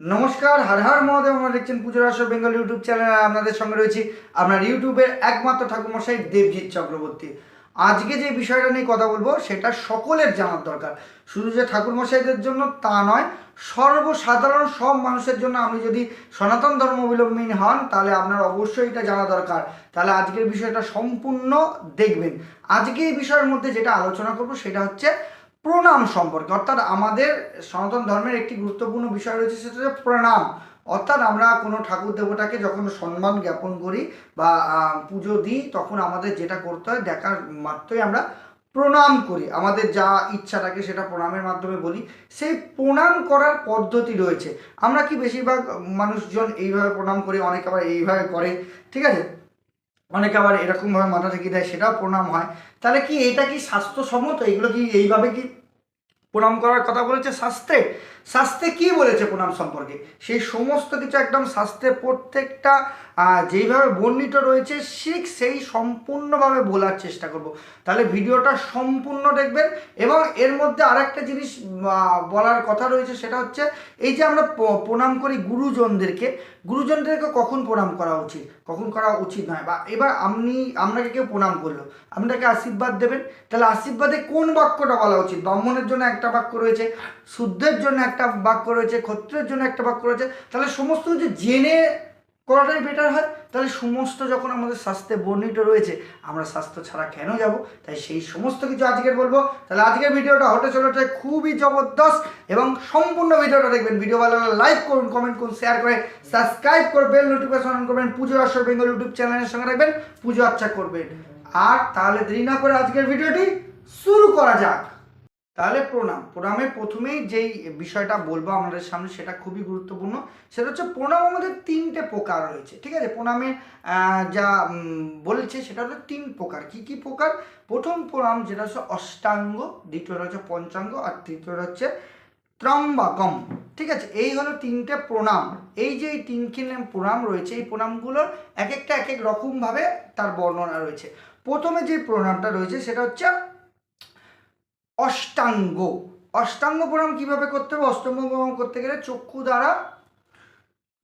নমস্কার, হর হর মহাদেব আমরা দেখছেন পুজোর আসর বেঙ্গল ইউটিউব চ্যানেলে আপনাদের সঙ্গে রয়েছি আপনার ইউটিউবের একমাত্র ঠাকুরমশাই দেবজিৎ চক্রবর্তী। আজকে যে বিষয়টা নিয়ে কথা বলব, সেটা সকলের জানার দরকার। শুধু যে ঠাকুরমশাইদের জন্য তা নয়, সর্বসাধারণ সব মানুষের জন্য আপনি যদি সনাতন ধর্মাবলম্বী হন, তাহলে আপনার অবশ্যই এটা জানা দরকার। তাহলে আজকের বিষয়টা সম্পূর্ণ দেখবেন। আজকে এই বিষয়ের মধ্যে যেটা আলোচনা করব, সেটা হচ্ছে প্রণাম সম্পর্কে, অর্থাৎ আমাদের সনাতন ধর্মের একটি গুরুত্বপূর্ণ বিষয় রয়েছে, সেটা হচ্ছে প্রণাম। অর্থাৎ আমরা কোনো ঠাকুর দেবতাকে যখন সম্মান জ্ঞাপন করি বা পুজো দিই, তখন আমাদের যেটা করতে হয়, দেখার মাত্রই আমরা প্রণাম করি। আমাদের যা ইচ্ছা থাকে সেটা প্রণামের মাধ্যমে বলি। সেই প্রণাম করার পদ্ধতি রয়েছে। আমরা কি বেশিরভাগ মানুষজন এইভাবে প্রণাম করি, অনেকে আবার এইভাবে করে, ঠিক আছে? অনেকে আবার এরকমভাবে মাথা থেকে দেয়, সেটাও প্রণাম হয়। তাহলে কি এটা কি স্বাস্থ্যসম্মত? এগুলো কি এইভাবে কি প্রণাম করার কথা বলেছে শাস্ত্রে? শাস্ত্রে কি বলেছে প্রণাম সম্পর্কে? সেই সমস্ত কিছু একদম শাস্ত্রে প্রত্যেকটা যেইভাবে বর্ণিত রয়েছে, ঠিক সেই সম্পূর্ণভাবে বলার চেষ্টা করব। তাহলে ভিডিওটা সম্পূর্ণ দেখবেন এবং এর মধ্যে আরেকটা জিনিস বলার কথা রয়েছে সেটা হচ্ছে, এই যে আমরা প্রণাম করি গুরুজনদেরকে গুরুজনদেরকে কখন প্রণাম করা উচিত? কখন করা উচিত নয়? বা এবার আপনি, আপনাকে কেউ প্রণাম করল, আপনাকে আশীর্বাদ দেবেন, তাহলে আশীর্বাদে কোন বাক্যটা বলা উচিত? ব্রাহ্মণের জন্য একটা বাক্য রয়েছে, শুদ্ধের জন্য একটা বাক্য রয়েছে ক্ষত্রের জন্য একটা বাক্য রয়েছে, তাহলে সমস্ত কিছু জেনে করাটাই বেটার হয়। তাহলে সমস্ত যখন আমাদের স্বাস্থ্যে বর্ণিত রয়েছে, আমরা স্বাস্থ্য ছাড়া কেন যাব? তাই সেই সমস্ত কিছু আজকের বলব। তাহলে আজকের ভিডিওটা হতে চলেছে খুবই জবরদস্ত এবং সম্পূর্ণ ভিডিওটা দেখবেন। ভিডিও ভালো লাইক করুন কমেন্ট করুন শেয়ার করে সাবস্ক্রাইব করবেন নোটিফিকেশন অন করবেন। পুজো আসর বেঙ্গল ইউটিউব চ্যানেলের সঙ্গে রাখবেন। পুজো আচ্ছা করবেন। আর তাহলে দেরি না করে আজকের ভিডিওটি শুরু করা যাক। তাহলে প্রণাম। প্রণামের প্রথমেই যেই বিষয়টা বলব আমাদের সামনে, সেটা খুবই গুরুত্বপূর্ণ। সেটা হচ্ছে প্রণাম আমাদের তিনটে প্রকার রয়েছে, ঠিক আছে? প্রণামে যা বলেছে সেটা হলো তিন প্রকার। কি কি প্রকার? প্রথম প্রণাম যেটা হচ্ছে অষ্টাঙ্গ, দ্বিতীয়টা হচ্ছে পঞ্চাঙ্গ, আর তৃতীয়টা হচ্ছে ত্রম্বাকম, ঠিক আছে? এই হলো তিনটে প্রণাম। এই যে এই তিনখানে প্রণাম রয়েছে, এই প্রণামগুলোর এক একটা এক এক রকমভাবে তার বর্ণনা রয়েছে। প্রথমে যে প্রণামটা রয়েছে, সেটা হচ্ছে অষ্টাঙ্গ। অষ্টাঙ্গ প্রণাম কীভাবে করতে হবে? অষ্টাঙ্গ প্রণাম করতে গেলে চক্ষু দ্বারা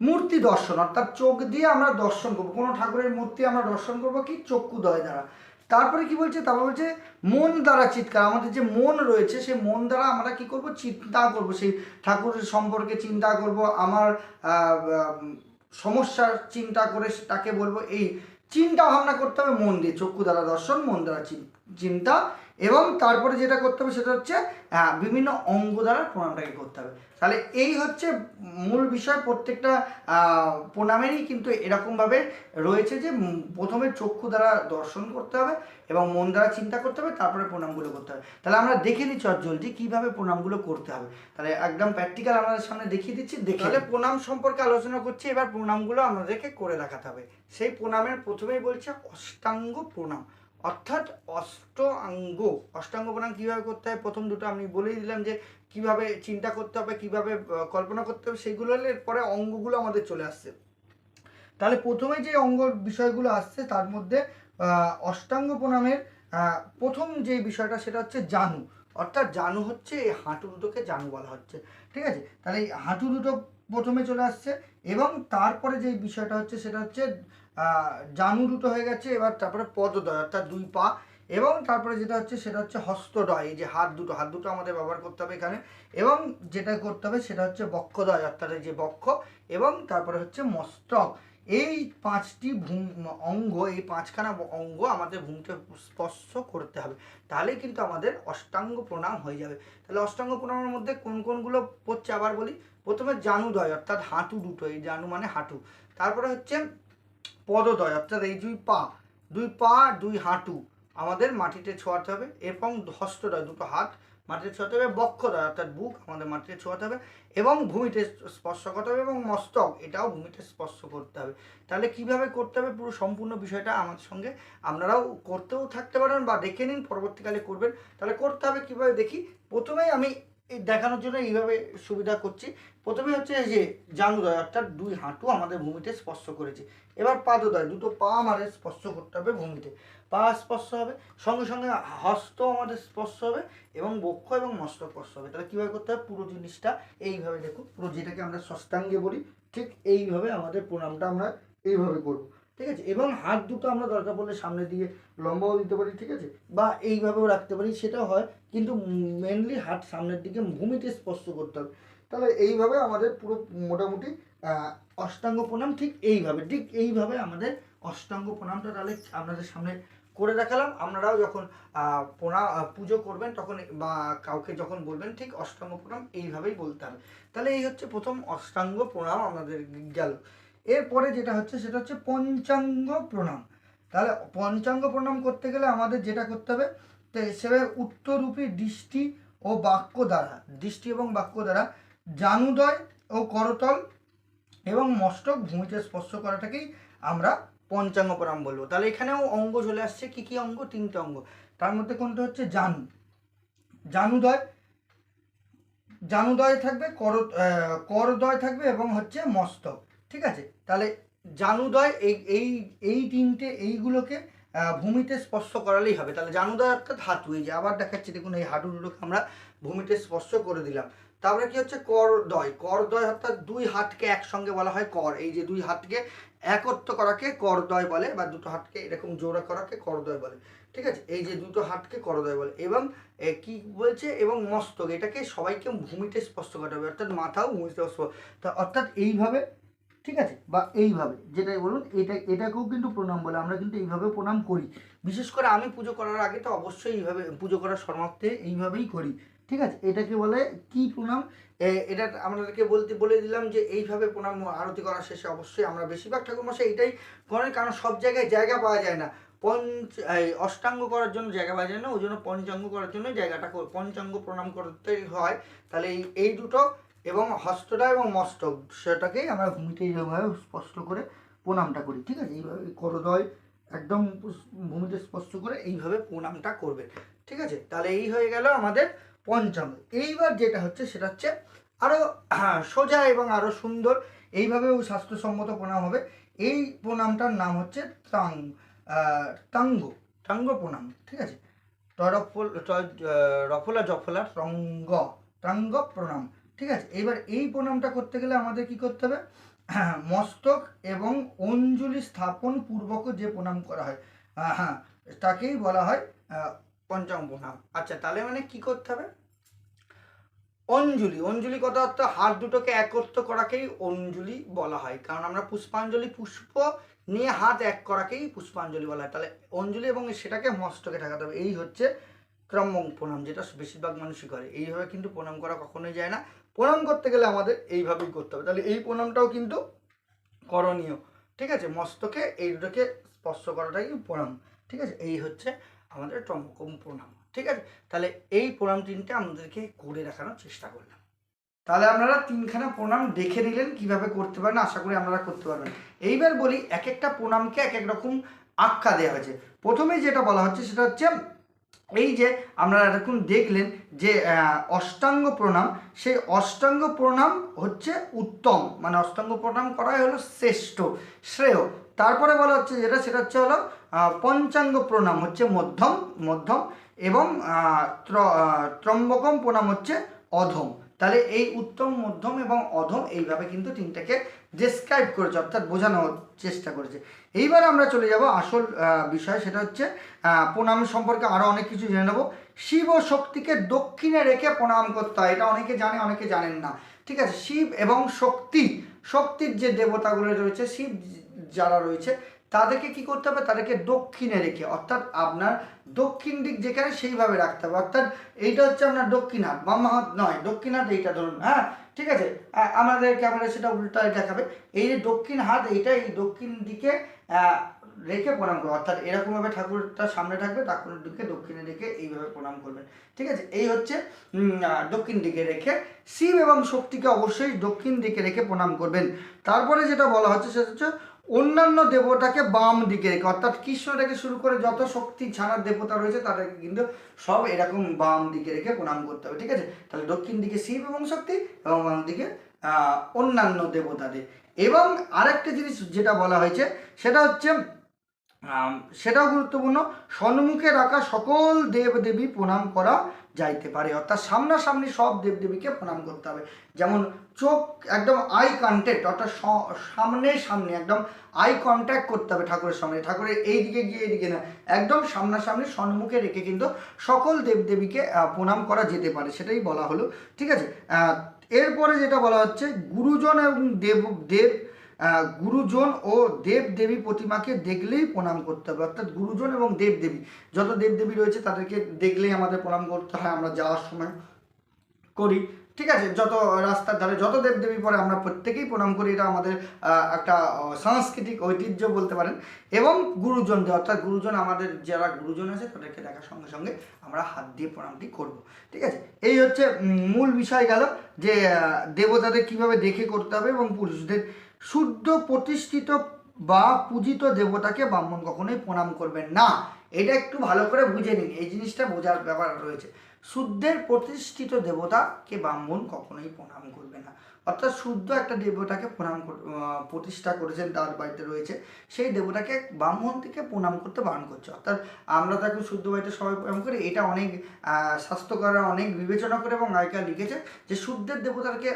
মূর্তি দর্শন, অর্থাৎ চোখ দিয়ে আমরা দর্শন করব। কোনো ঠাকুরের মূর্তি আমরা দর্শন করব কি? চক্ষুদয় দ্বারা। তারপরে কি বলছে? তারপর বলছে, মন দ্বারা চিৎকার। আমাদের যে মন রয়েছে, সেই মন দ্বারা আমরা কি করব? চিন্তা করব। সেই ঠাকুরের সম্পর্কে চিন্তা করব। আমার সমস্যার চিন্তা করে তাকে বলব, এই চিন্তা ভাবনা করতে হবে মন দিয়ে। চক্ষু দ্বারা দর্শন, মন দ্বারা চিন- চিন্তা। এবং তারপরে যেটা করতে হবে সেটা হচ্ছে বিভিন্ন অঙ্গ দ্বারা প্রণামটাকে করতে হবে। তাহলে এই হচ্ছে মূল বিষয় প্রত্যেকটা প্রণামেরই কিন্তু এরকমভাবে রয়েছে যে প্রথমে চক্ষু দ্বারা দর্শন করতে হবে এবং মন দ্বারা চিন্তা করতে হবে তারপরে প্রণামগুলো করতে হবে। তাহলে আমরা দেখে নিচ্ছি জলদি কীভাবে প্রণামগুলো করতে হবে। তাহলে একদম প্র্যাকটিক্যাল আমাদের সামনে দেখিয়ে দিচ্ছি দেখে তাহলে প্রণাম সম্পর্কে আলোচনা করছি এবার প্রণামগুলো আমাদেরকে করে দেখাতে হবে। সেই প্রণামের প্রথমেই বলছে অষ্টাঙ্গ প্রণাম। অর্থাৎ অষ্টাঙ্গ অষ্টাঙ্গ প্রণাম কীভাবে করতে হয়? প্রথম দুটো আমি বলেই দিলাম যে কীভাবে চিন্তা করতে হবে, কীভাবে কল্পনা করতে হবে সেইগুলো হলে পরে অঙ্গগুলো আমাদের চলে আসছে। তাহলে প্রথমে যে অঙ্গ বিষয়গুলো আসছে, তার মধ্যে অষ্টাঙ্গ প্রণামের প্রথম যে বিষয়টা সেটা হচ্ছে জানু। অর্থাৎ জানু হচ্ছে এই হাঁটু দুটোকে জানু বলা হচ্ছে। ঠিক আছে? তাহলে এই হাঁটু দুটো প্রথমে চলে আসছে এবং তারপরে যে বিষয়টা হচ্ছে, সেটা হচ্ছে জানু দুটো হয়ে গেছে, এবার তারপরে পদদয়, অর্থাৎ দুই পা। এবং তারপরে যেটা হচ্ছে, সেটা হচ্ছে হস্তদয়, এই যে হাত দুটো হাত দুটো আমাদের ব্যবহার করতে হবে এখানে। এবং যেটা করতে হবে, সেটা হচ্ছে বক্ষদয়, অর্থাৎ যে বক্ষ, এবং তারপরে হচ্ছে মস্তক। এই পাঁচটি অঙ্গ, এই পাঁচখানা অঙ্গ আমাদের ভূমিকে স্পর্শ করতে হবে। তাহলে কিন্তু আমাদের অষ্টাঙ্গ প্রণাম হয়ে যাবে। তাহলে অষ্টাঙ্গ প্রণামের মধ্যে কোন কোনগুলো পড়ছে আবার বলি? প্রথমে জানুদয়, অর্থাৎ হাঁটু দুটো, এই জানু মানে হাঁটু। তারপরে হচ্ছে পদদয়, অর্থাৎ এই দুই পা দুই পা দুই হাঁটু আমাদের মাটিতে ছোঁয়াতে হবে এবং হস্তদয়, দুটো হাত মাটিতে ছোঁয়াতে হবে, বক্ষদয়, অর্থাৎ বুক আমাদের মাটিতে ছোঁয়াতে হবে এবং ভূমিতে স্পর্শ করতে হবে এবং মস্তক, এটাও ভূমিতে স্পর্শ করতে হবে। তাহলে কীভাবে করতে হবে? পুরো সম্পূর্ণ বিষয়টা আমাদের সঙ্গে আপনারাও করতেও থাকতে পারেন বা দেখে নিন, পরবর্তীকালে করবেন। তাহলে করতে হবে কীভাবে? দেখি, প্রথমেই আমি দেখানোর জন্য এইভাবে সুবিধা করছি প্রথমে হচ্ছে এই যে জানুদয়, অর্থাৎ দুই হাঁটু আমাদের ভূমিতে স্পর্শ করেছে। এবার পাদদয়, দুটো পা আমাদের স্পর্শ করতে হবে ভূমিতে। পা স্পর্শ হবে, সঙ্গে সঙ্গে হস্ত আমাদের স্পর্শ হবে এবং বক্ষ এবং মস্ত স্পর্শ হবে। তাহলে কীভাবে করতে হবে? পুরো জিনিসটা এইভাবে দেখুন। পুরো যেটাকে আমরা ষষ্ঠাঙ্গে বলি, ঠিক এইভাবে আমাদের প্রণামটা আমরা এইভাবে করব, ঠিক আছে? এবং হাত দুটো আমরা দরকার পড়লে সামনে দিয়ে লম্বাও দিতে পারি, ঠিক আছে? বা এইভাবেও রাখতে পারি সেটা হয়। কিন্তু মেনলি হাত সামনের দিকে ভূমিতে স্পর্শ করতে হবে। তাহলে এইভাবে আমাদের পুরো মোটামুটি অষ্টাঙ্গ প্রণাম ঠিক এইভাবে ঠিক এইভাবে আমাদের অষ্টাঙ্গ প্রণামটা তাহলে আপনাদের সামনে করে দেখালাম। আপনারাও যখন আহ, প্রণাম পুজো করবেন তখন বা কাউকে যখন বলবেন ঠিক অষ্টাঙ্গ প্রণাম এইভাবেই বলতে হবে। তাহলে এই হচ্ছে প্রথম অষ্টাঙ্গ প্রণাম আপনাদের গেল। এরপরে যেটা হচ্ছে সেটা হচ্ছে পঞ্চাঙ্গ প্রণাম। তাহলে পঞ্চাঙ্গ প্রণাম করতে গেলে আমাদের যেটা করতে হবে তো সেভাবে উত্তরূপী দৃষ্টি ও বাক্য দ্বারা দৃষ্টি এবং বাক্য দ্বারা জানুদয় ও করতল এবং মস্তক ভূমিতে স্পর্শ করাটাকেই আমরা পঞ্চাঙ্গ প্রণাম বলব। তাহলে এখানেও অঙ্গ চলে আসছে। কি কি অঙ্গ? তিনটে অঙ্গ। তার মধ্যে কোনটা হচ্ছে? জানু। জানুদয় জানুদয় থাকবে কর করদয় থাকবে এবং হচ্ছে মস্তক। ঠিক আছে? তাহলে জানুদয় এই এই এই তিনটে, এইগুলোকে ভূমিতে স্পর্শ করালেই হবে। তাহলে জানুদয় অর্থাৎ হাঁটু। এই যে আবার দেখাচ্ছি, দেখুন এই হাঁটু দুটোকে আমরা ভূমিতে স্পর্শ করে দিলাম। তারপরে কি হচ্ছে? করদয় করদয় অর্থাৎ দুই হাতকে একসঙ্গে বলা হয় কর। এই যে দুই হাতকে একত্র করাকে করদয় বলে বা দুটো হাতকে এরকম জোড়া করাকে করদয় বলে। ঠিক আছে? এই যে দুটো হাতকে করদয় বলে। এবং কি বলছে? এবং মস্তক। এটাকে সবাইকে ভূমিতে স্পষ্ট করতে হবে। অর্থাৎ মাথাও ভূমিতে স্পষ্ট অর্থাৎ এইভাবে, ঠিক আছে? বা এইভাবে, যেটাই বলুন, এটা, এটাকেও কিন্তু প্রণাম বলে। আমরা কিন্তু এইভাবে প্রণাম করি। বিশেষ করে আমি পুজো করার আগে তো অবশ্যই এইভাবে, পুজো করার সমাপ্তে এইভাবেই করি। ঠিক আছে? এটাকে বলে কি প্রণাম? এটা আমাদেরকে বলতে, বলে দিলাম যে এইভাবে প্রণাম আরতি করার শেষে অবশ্যই আমরা বেশিরভাগ ঠাকুর মশাই এইটাই করেন, কারণ সব জায়গায় জায়গা পাওয়া যায় না। পঞ্চ অষ্টাঙ্গ করার জন্য জায়গা পাওয়া যায় না, ওই জন্য পঞ্চাঙ্গ করার জন্য জায়গাটা পঞ্চাঙ্গ প্রণাম করতে হয়। তাহলে এই এই দুটো, এবং হস্তটা এবং মস্তক সেটাকেই আমরা ভূমিতে এইভাবে স্পষ্ট করে প্রণামটা করি, ঠিক আছে? এইভাবে করদয় একদম ভূমিতে স্পষ্ট করে এইভাবে প্রণামটা করবে, ঠিক আছে? তাহলে এই হয়ে গেল আমাদের পঞ্চাঙ্গ এইবার যেটা হচ্ছে সেটা হচ্ছে আরও সোজা এবং আরও সুন্দর। এইভাবেও স্বাস্থ্যসম্মত প্রণাম হবে। এই প্রণামটার নাম হচ্ছে তাং তাঙ্গ তাঙ্গ প্রণাম, ঠিক আছে? তরফল রফলা জফলা তঙ্গ তাঙ্গ প্রণাম, ঠিক আছে? এবার এই প্রণামটা করতে গেলে আমাদের কি করতে হবে? মস্তক এবং অঞ্জলি স্থাপন পূর্বক যে প্রণাম করা হয় হ্যাঁ তাকেই বলা হয় পঞ্চম প্রণাম। আচ্ছা তাহলে মানে কি করতে হবে? অঞ্জলি অঞ্জলি কথা অর্থ হাত দুটোকে একত্র করাকেই অঞ্জলি বলা হয়। কারণ আমরা পুষ্পাঞ্জলি পুষ্প নিয়ে হাত এক করাকেই পুষ্পাঞ্জলি বলা হয়। তাহলে অঞ্জলি এবং সেটাকে মস্তকে ঠাকাতে হবে। এই হচ্ছে ক্রম প্রণাম, যেটা বেশিরভাগ মানুষই করে। এইভাবে কিন্তু প্রণাম করা কখনোই যায় না। প্রণাম করতে গেলে আমাদের এইভাবেই করতে হবে। তাহলে এই প্রণামটাও কিন্তু করণীয়। ঠিক আছে? মস্তকে এই দুটোকে স্পর্শ করাটাই প্রণাম। ঠিক আছে? এই হচ্ছে আমাদের টমকম প্রণাম। ঠিক আছে? তাহলে এই প্রণাম তিনটে আমাদেরকে করে দেখানোর চেষ্টা করলাম। তাহলে আপনারা তিনখানা প্রণাম দেখে নিলেন কীভাবে করতে পারেন, আশা করি আপনারা করতে পারবেন। এইবার বলি এক একটা প্রণামকে এক এক রকম আখ্যা দেওয়া হয়েছে। প্রথমে যেটা বলা হচ্ছে সেটা হচ্ছে, এই যে আপনারা এরকম দেখলেন যে অষ্টাঙ্গ প্রণাম, সেই অষ্টাঙ্গ প্রণাম হচ্ছে উত্তম। মানে অষ্টাঙ্গ প্রণাম করাই হলো শ্রেষ্ঠ, শ্রেয়। তারপরে বলা হচ্ছে যেটা, সেটা হচ্ছে হলো পঞ্চাঙ্গ প্রণাম হচ্ছে মধ্যম মধ্যম এবং ত্র- ত্রম্বকম প্রণাম হচ্ছে অধম। তাহলে এই উত্তম, মধ্যম এবং অধম এইভাবে কিন্তু তিনটাকে ডেসক্রাইব করেছে, অর্থাৎ বোঝানোর চেষ্টা করেছে। এইবার আমরা চলে যাব আসল বিষয়, সেটা হচ্ছে প্রণাম সম্পর্কে আরও অনেক কিছু জেনে নেব। শিব ও শক্তিকে দক্ষিণে রেখে প্রণাম করতে হয়, এটা অনেকে জানে, অনেকে জানেন না। ঠিক আছে, শিব এবং শক্তি, শক্তির যে দেবতাগুলো রয়েছে, শিব যারা রয়েছে, তাদেরকে কি করতে হবে? তাদেরকে দক্ষিণে রেখে, অর্থাৎ আপনার দক্ষিণ দিক যেখানে সেইভাবে রাখতে হবে। অর্থাৎ এইটা হচ্ছে আপনার দক্ষিণ হাত বাম হাত নয় দক্ষিণ হাত এইটা ধরুন হ্যাঁ? ঠিক আছে? আমাদের ক্যামেরা সেটা উল্টায় দেখাবে। এই যে দক্ষিণ হাত এইটা এই দক্ষিণ দিকে রেখে প্রণাম করবে। অর্থাৎ এরকমভাবে ঠাকুরটা সামনে থাকবে, ঠাকুরের দিকে দক্ষিণে রেখে এইভাবে প্রণাম করবেন ঠিক আছে? এই হচ্ছে দক্ষিণ দিকে রেখে শিব এবং শক্তিকে অবশ্যই দক্ষিণ দিকে রেখে প্রণাম করবেন। তারপরে যেটা বলা হচ্ছে, সেটা হচ্ছে অন্যান্য দেবতাকে বাম দিকে রেখে, অর্থাৎ কৃষ্ণ থেকে শুরু করে যত শক্তি ছাড়ার দেবতা রয়েছে, তাদেরকে কিন্তু সব এরকম বাম দিকে রেখে প্রণাম করতে হবে, ঠিক আছে? তাহলে দক্ষিণ দিকে শিব এবং শক্তি এবং বাম দিকে অন্যান্য দেবতাদের। এবং আরেকটা জিনিস যেটা বলা হয়েছে, সেটা হচ্ছে সেটাও গুরুত্বপূর্ণ, সন্মুখে রাখা সকল দেব দেবী প্রণাম করা যাইতে পারে। অর্থাৎ সামনাসামনি সব দেবদেবীকে প্রণাম করতে হবে। যেমন চোখ একদম আই কন্ট্যাক্ট অর্থাৎ সামনে সামনে একদম আই কন্ট্যাক্ট করতে হবে ঠাকুরের সামনে। ঠাকুরের এই দিকে গিয়ে এইদিকে না, একদম সামনাসামনি সম্মুখে রেখে কিন্তু সকল দেবদেবীকে প্রণাম করা যেতে পারে, সেটাই বলা হলো। ঠিক আছে? এরপরে যেটা বলা হচ্ছে, গুরুজন এবং দেব দেব গুরুজন ও দেব দেবী প্রতিমাকে দেখলেই প্রণাম করতে হবে। অর্থাৎ গুরুজন এবং দেব দেবী যত দেব দেবী রয়েছে তাদেরকে দেখলেই আমাদের প্রণাম করতে হয়, আমরা যাওয়ার সময় করি। ঠিক আছে, যত রাস্তার ধারে যত দেব দেবী পরে আমরা প্রত্যেকেই প্রণাম করি। এটা আমাদের একটা সাংস্কৃতিক ঐতিহ্য বলতে পারেন। এবং গুরুজন গুরুজনদের, অর্থাৎ গুরুজন আমাদের, যারা গুরুজন আছে তাদেরকে দেখার সঙ্গে সঙ্গে আমরা হাত দিয়ে প্রণামটি করব। ঠিক আছে, এই হচ্ছে মূল বিষয় গেল যে দেবতাদের কীভাবে দেখে করতে হবে এবং পুরুষদের শুদ্ধ প্রতিষ্ঠিত বা পূজিত দেবতাকে ব্রাহ্মণ কখনোই প্রণাম করবেন না। এটা একটু ভালো করে বুঝে নিন। এই জিনিসটা বোঝার ব্যাপার রয়েছে। শুদ্ধের প্রতিষ্ঠিত দেবতাকে ব্রাহ্মণ কখনোই প্রণাম করবে না। অর্থাৎ শুদ্ধ একটা দেবতাকে প্রণাম প্রতিষ্ঠা করেছেন তার বাড়িতে রয়েছে সেই দেবতাকে ব্রাহ্মণ থেকে প্রণাম করতে বারণ করছে। অর্থাৎ আমরা তাকে শুদ্ধ বাড়িতে সবাই প্রণাম করি এটা অনেক স্বাস্থ্যকররা অনেক বিবেচনা করে এবং নায়িকা লিখেছে যে শুদ্ধের দেবতাকে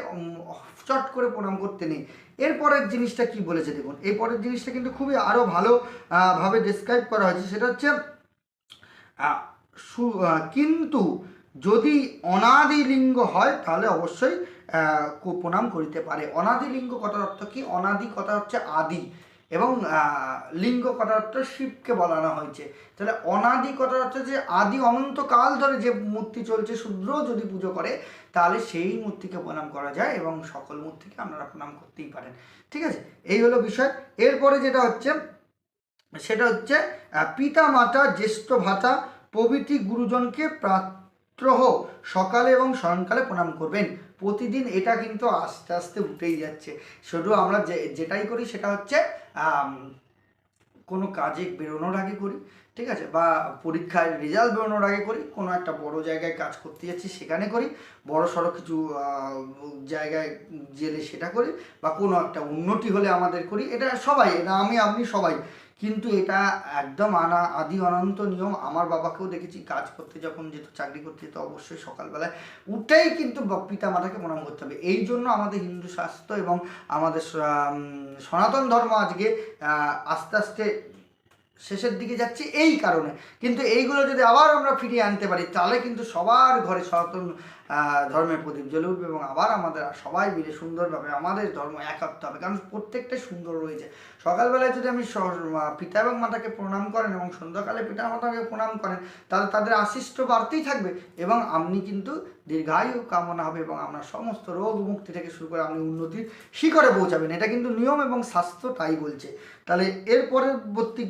চট করে প্রণাম করতে নেই। এরপরের জিনিসটা কি বলেছে দেখুন এই পরের জিনিসটা কিন্তু খুবই আরও ভালো আহ, ভাবে ডিসক্রাইব করা হয়েছে সেটা হচ্ছে কিন্তু যদি অনাদি লিঙ্গ হয়, তাহলে অবশ্যই প্রণাম করিতে পারে। অনাদি লিঙ্গ কথার অর্থ কি? অনাদি কথা হচ্ছে আদি এবং লিঙ্গ কথার অর্থ শিবকে বলানো হয়েছে। তাহলে অনাদি কথার অর্থ যে আদি অনন্তকাল ধরে যে মূর্তি চলছে, শূদ্র যদি পুজো করে, তাহলে সেই মূর্তিকে প্রণাম করা যায় এবং সকল মূর্তিকে আপনারা প্রণাম করতেই পারেন। ঠিক আছে? এই হলো বিষয়। এরপরে যেটা হচ্ছে, সেটা হচ্ছে পিতা মাতা জ্যেষ্ঠ ভাতা, প্রভৃতি গুরুজনকে প্রাত্রহ সকালে এবং শয়নকালে প্রণাম করবেন। প্রতিদিন এটা কিন্তু আস্তে আস্তে উঠেই যাচ্ছে। শুধু আমরা যে, যেটাই করি সেটা হচ্ছে কোনো কাজে বেরোনোর আগে করি, ঠিক আছে? বা পরীক্ষায় রেজাল্ট বেরোনোর আগে করি, কোনো একটা বড় জায়গায় কাজ করতে যাচ্ছি সেখানে করি, বড় সড়ো কিছু জায়গায় গেলে সেটা করি, বা কোনো একটা উন্নতি হলে আমাদের করি, এটা সবাই, এটা আমি আপনি সবাই কিন্তু এটা একদম আনা, আদি অনন্ত নিয়ম। আমার বাবাকেও দেখেছি কাজ করতে যখন যেত, চাকরি করতে যেত, অবশ্যই সকালবেলায় উঠেই কিন্তু পিতা মাতাকে প্রণাম করতে হবে। এই জন্য আমাদের হিন্দু শাস্ত্র এবং আমাদের সনাতন ধর্ম আজকে আস্তে আস্তে শেষের দিকে যাচ্ছে এই কারণে। কিন্তু এইগুলো যদি আবার আমরা ফিরিয়ে আনতে পারি, তাহলে কিন্তু সবার ঘরে সনাতন ধর্মের প্রদীপ জ্বলে উঠবে এবং আবার আমাদের সবাই মিলে সুন্দরভাবে আমাদের ধর্ম একাত্ম হবে। কারণ প্রত্যেকটা সুন্দর রয়েছে। সকালবেলায় যদি আমি পিতা এবং মাতাকে প্রণাম করেন এবং সন্ধ্যাকালে পিতা মাতাকে প্রণাম করেন, তাহলে তাদের আশিষ্ট বাড়তেই থাকবে এবং আপনি কিন্তু দীর্ঘায়ু কামনা হবে এবং আপনার সমস্ত রোগ মুক্তি থেকে শুরু করে আপনি উন্নতির শিখরে পৌঁছাবেন। এটা কিন্তু নিয়ম এবং স্বাস্থ্য তাই বলছে। তাহলে এর পরবর্তী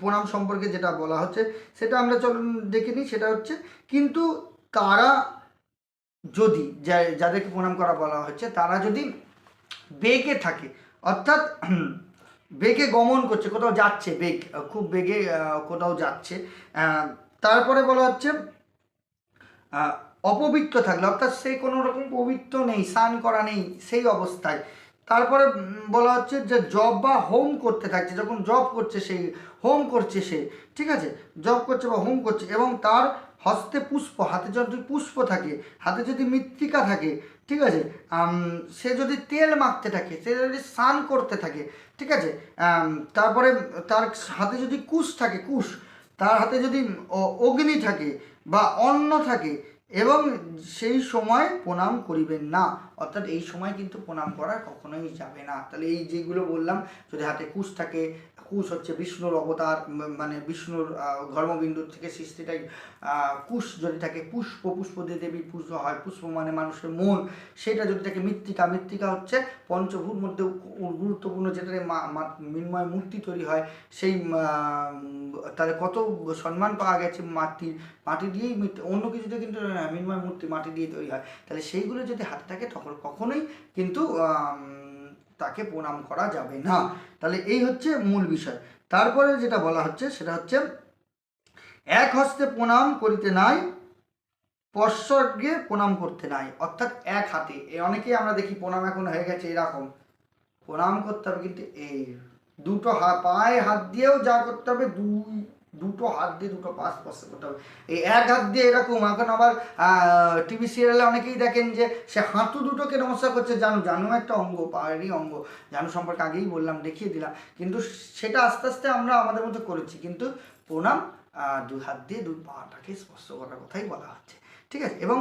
প্রণাম সম্পর্কে যেটা বলা হচ্ছে, সেটা আমরা চলুন দেখে নিই। সেটা হচ্ছে, কিন্তু তারা যদি যাদেরকে প্রণাম করা বলা হচ্ছে, তারা যদি বেগে থাকে, অর্থাৎ বেগে গমন করছে, কোথাও যাচ্ছে, বেগ, খুব বেগে কোথাও যাচ্ছে তারপরে বলা হচ্ছে অপবিত্র থাকলে, অর্থাৎ সে কোনো রকম পবিত্র নেই, স্নান করা নেই, সেই অবস্থায় তারপরে বলা হচ্ছে যে জব বা হোম করতে থাকছে, যখন জব করছে সেই হোম করছে সে, ঠিক আছে? জব করছে বা হোম করছে এবং তার হস্তে পুষ্প, হাতে যদি পুষ্প থাকে, হাতে যদি মৃত্তিকা থাকে, ঠিক আছে? সে যদি তেল মাখতে থাকে, সে যদি স্নান করতে থাকে, ঠিক আছে? তারপরে তার হাতে যদি কুশ থাকে, কুশ, তার হাতে যদি অগ্নি থাকে বা অন্ন থাকে এবং সেই সময় প্রণাম করিবেন না। অর্থাৎ এই সময় কিন্তু প্রণাম করা কখনোই যাবে না। তাহলে এই যেগুলো বললাম, যদি হাতে কুশ থাকে কুশ হচ্ছে বিষ্ণুর অবতার মানে বিষ্ণুর ধর্মবিন্দুর থেকে সৃষ্টিটাই কুশ যদি থাকে পুষ্প পুষ্প দিয়ে দেবীর পুজো হয়, পুষ্প মানে মানুষের মন, সেটা যদি থাকে মৃত্তিকা মৃত্তিকা হচ্ছে পঞ্চভূর মধ্যে গুরুত্বপূর্ণ যেটা মৃন্ময় মূর্তি তৈরি হয়, সেই তাহলে কত সম্মান পাওয়া গেছে মাটির মাটি দিয়েই অন্য কিছুতে কিন্তু মৃন্ময় মূর্তি মাটি দিয়ে তৈরি হয়, তাহলে সেইগুলো যদি হাতে থাকে তখন কখনোই কিন্তু তাকে প্রণাম করা যাবে না। তাহলে এই হচ্ছে মূল বিষয়। তারপরে যেটা বলা হচ্ছে, সেটা হচ্ছে, এক হস্তে প্রণাম করিতে নাই পশ্চাগ্যে প্রণাম করতে নাই। অর্থাৎ এক হাতে। এ অনেকেই আমরা দেখি প্রণাম এখন হয়ে গেছে এরকম। প্রণাম করতে হবে কিন্তু এই দুটো হাত পায়ে হাত দিয়েও যা করতে হবে, দুই দুটো হাত দিয়ে, দুটো পা স্পর্শ করতে হবে এই এক হাত দিয়ে এরকম, এখন আবার টিভি সিরিয়ালে অনেকেই দেখেন যে, সে হাঁটু দুটোকে নমস্কার করছে। জানু জানু একটা অঙ্গ পায়েরই অঙ্গ। জানু, সম্পর্কে আগেই বললাম, দেখিয়ে দিলাম। কিন্তু সেটা আস্তে আস্তে আমরা আমাদের মধ্যে করেছি। কিন্তু প্রণাম দুই হাত দিয়ে দুই পাটাকে স্পর্শ করার কথাই বলা হচ্ছে। ঠিক আছে? এবং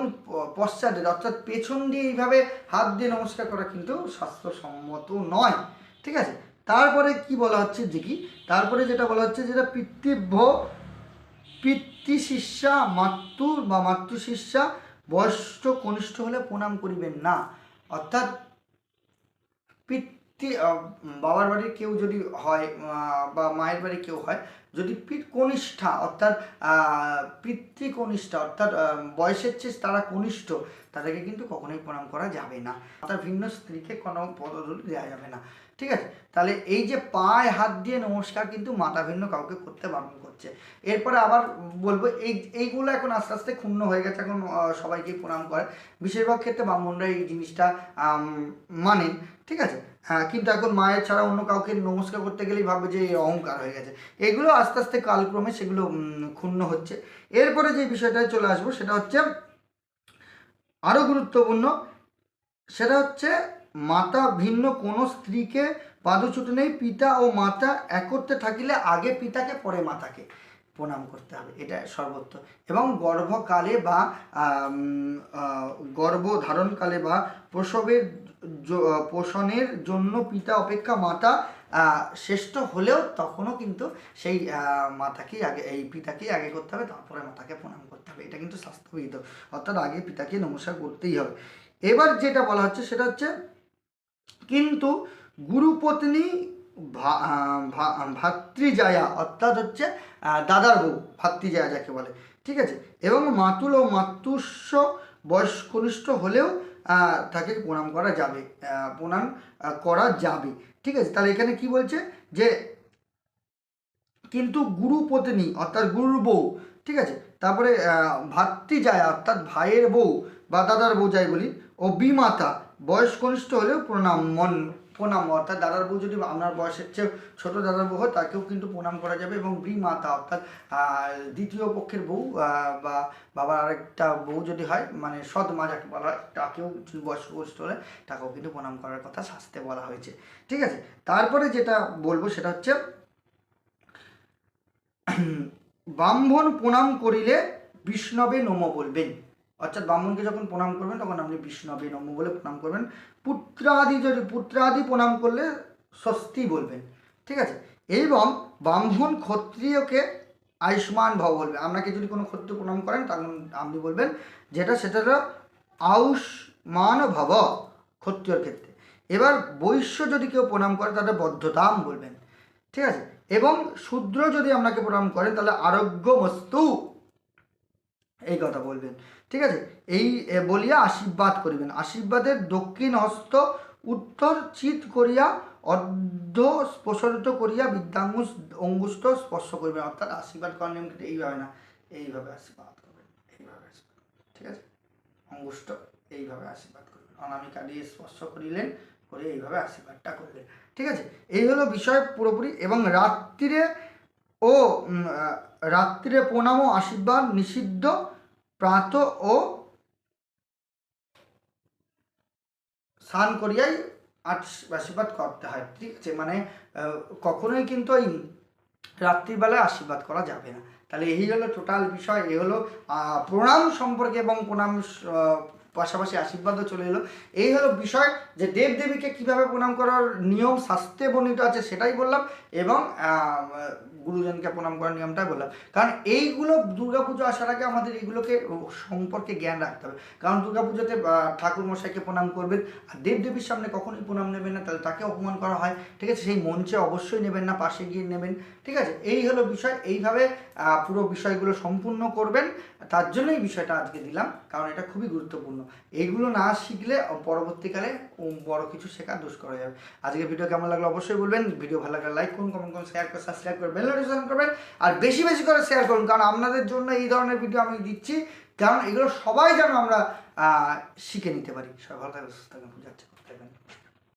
পশ্চাতে অর্থাৎ পেছন দিয়ে এইভাবে হাত দিয়ে নমস্কার করা কিন্তু স্বাস্থ্যসম্মত নয়। ঠিক আছে? তারপরে কি বলা হচ্ছে? দেখি। তারপরে যেটা বলা হচ্ছে যেটা পিতৃভ্য পিতৃ শিষ্যা মাতৃ বা মাতৃ শিষ্যা বয়স্ক কনিষ্ঠ হলে প্রণাম করিবেন না। অর্থাৎ পিতৃ বাবার বাড়ির কেউ যদি হয় বা মায়ের বাড়ি কেউ হয় যদি পিত কনিষ্ঠা অর্থাৎ আহ, পিতৃ কনিষ্ঠা অর্থাৎ বয়সের চেয়ে তারা কনিষ্ঠ তাদেরকে কিন্তু কখনোই প্রণাম করা যাবে না। তার ভিন্ন স্ত্রীকে কোনো পদধূলি দেওয়া যাবে না। ঠিক আছে? তাহলে এই যে পায়ে হাত দিয়ে নমস্কার কিন্তু মাতা ভিন্ন কাউকে করতে বারণ করছে। এরপরে আবার বলব এই এইগুলো এখন আস্তে আস্তে ক্ষুণ্ণ হয়ে গেছে এখন আহ, সবাইকেই প্রণাম করে। বেশিরভাগ ক্ষেত্রে ব্রাহ্মণরা এই জিনিসটা মানেন ঠিক আছে? হ্যাঁ কিন্তু এখন মায়ের ছাড়া অন্য কাউকে নমস্কার করতে গেলেই ভাববে যে অহংকার হয়ে গেছে। এগুলো আস্তে আস্তে কালক্রমে সেগুলো ক্ষুণ্ণ হচ্ছে। এরপরে যে বিষয়টায় চলে আসব সেটা হচ্ছে আরও গুরুত্বপূর্ণ সেটা হচ্ছে মাতা ভিন্ন কোনো স্ত্রীকে পাদচ্যুত নেই পিতা ও মাতা একত্রে থাকিলে আগে পিতাকে পরে মাতাকে প্রণাম করতে হবে এটা সর্বত্র এবং গর্ভকালে বা আম, আহ, গর্ভধারণকালে বা প্রসবের পোষণের জন্য পিতা অপেক্ষা মাতা শ্রেষ্ঠ হলেও তখনও কিন্তু সেই মাতাকেই আগে এই পিতাকেই আগে করতে হবে তারপরে মাতাকে প্রণাম করতে হবে এটা কিন্তু স্বাস্থ্যবিহিত। অর্থাৎ আগে পিতাকে নমস্কার করতেই হবে। এবার যেটা বলা হচ্ছে সেটা হচ্ছে কিন্তু গুরুপত্নী ভাতৃজায়া অর্থাৎ হচ্ছে দাদার বউ, ভাতৃজায়া যাকে বলে, ঠিক আছে? এবং মাতুল ও মাতুস্য বয়স কনিষ্ঠ হলেও তাকে প্রণাম করা যাবে প্রণাম করা যাবে, ঠিক আছে? তাহলে এখানে কি বলছে? যে কিন্তু গুরুপত্নী অর্থাৎ গুরুর বউ, ঠিক আছে? তারপরে ভাতৃজায়া অর্থাৎ ভাইয়ের বউ বা দাদার বউ যাই বলি, ও বিমাতা বয়স কনিষ্ঠ হলেও প্রণাম, মন, প্রণাম। অর্থাৎ দাদার বউ যদি আপনার বয়সের চেয়ে ছোটো দাদার বউ হয়, তাকেও কিন্তু প্রণাম করা যাবে এবং বিমাতা, অর্থাৎ দ্বিতীয় পক্ষের বউ বা বাবার আরেকটা বউ যদি হয় মানে সৎ মা যাকে বলা হয়, তাকেও যদি বয়স কনিষ্ঠ হলে তাকেও কিন্তু প্রণাম করার কথা শাস্তে বলা হয়েছে। ঠিক আছে? তারপরে যেটা বলব সেটা হচ্ছে ব্রাহ্মণ প্রণাম করিলে বিষ্ণবে নম বলবেন। অর্থাৎ ব্রাহ্মণকে যখন প্রণাম করবেন, তখন আপনি বিষ্ণবে নম বলে প্রণাম করবেন। পুত্রাদি যদি, পুত্রাদি প্রণাম করলে স্বস্তি বলবেন, ঠিক আছে? এবং ব্রাহ্মণ ক্ষত্রিয়কে আয়ুষ্মান ভব বলবে। আপনাকে যদি কোনো ক্ষত্রিয় প্রণাম করেন তখন আপনি বলবেন যেটা, সেটা হলো আয়ুষ্মান ভব ক্ষত্রিয়র ক্ষেত্রে। এবার বৈশ্য যদি কেউ প্রণাম করে তাদের বদ্ধতাম বলবেন, ঠিক আছে? এবং শূদ্র যদি আপনাকে প্রণাম করেন, তাহলে আরোগ্য মস্তু এই কথা বলবেন। ঠিক আছে? এই বলিয়া আশীর্বাদ করিবেন। আশীর্বাদের দক্ষিণ হস্ত, উত্তর চিত করিয়া, অর্ধ প্রসারিত করিয়া বিদ্যাঙ্গুষ অঙ্গুষ্ঠ স্পর্শ করিবেন। অর্থাৎ আশীর্বাদ করার নিয়ম কিন্তু এইভাবে না। এইভাবে আশীর্বাদ করবেন। এইভাবে ঠিক আছে? অঙ্গুষ্ঠ, এইভাবে আশীর্বাদ করবেন। অনামিকা দিয়ে স্পর্শ করিলেন, করে এইভাবে আশীর্বাদটা করলেন। ঠিক আছে? এই হলো বিষয় পুরোপুরি। এবং রাত্রিরে ও রাত্রিরে প্রণাম ও আশীর্বাদ নিষিদ্ধ। প্রাত ও স্নান করিয়াই আশ- আশীর্বাদ করতে হয়। ঠিক আছে মানে কখনোই কিন্তু ওই রাত্রিবেলায় আশীর্বাদ করা যাবে না। তাহলে এই হলো টোটাল বিষয়, এই হলো প্রণাম সম্পর্কে এবং প্রণাম পাশাপাশি আশীর্বাদও চলে এলো। এই হলো বিষয় যে দেব দেবীকে কীভাবে প্রণাম করার নিয়ম, শাস্ত্রে বর্ণিত আছে সেটাই বললাম এবং গুরুজনকে প্রণাম করার নিয়মটাই বললাম। কারণ এইগুলো দুর্গাপুজো আসার আগে আমাদের এইগুলোকে সম্পর্কে জ্ঞান রাখতে হবে। কারণ দুর্গাপুজোতে ঠাকুর মশাইকে প্রণাম করবেন আর দেবদেবীর সামনে কখনোই প্রণাম নেবেন না, তাহলে তাকে অপমান করা হয়, ঠিক আছে? সেই মঞ্চে অবশ্যই নেবেন না, পাশে গিয়ে নেবেন, ঠিক আছে? এই হলো বিষয়। এইভাবে পুরো বিষয়গুলো সম্পূর্ণ করবেন। তার জন্যই বিষয়টা আজকে দিলাম, কারণ এটা খুবই গুরুত্বপূর্ণ। এইগুলো না শিখলে পরবর্তীকালে বড় কিছু শেখা দুষ্কর হয়ে যাবে। আজকে ভিডিও কেমন লাগল অবশ্যই বলবেন। ভিডিও ভালো লাগলে লাইক করুন কমেন্ট করুন শেয়ার করে সাবস্ক্রাইব করে বেল নোটিফিকেশন করবেন। আর বেশি বেশি করে শেয়ার করুন, কারণ আপনাদের জন্য এই ধরনের ভিডিও আমি দিচ্ছি। কারণ এগুলো সবাই যেন আমরা শিখে নিতে পারি। সবাই ভালো থাকবে সুস্থ থাকবেন।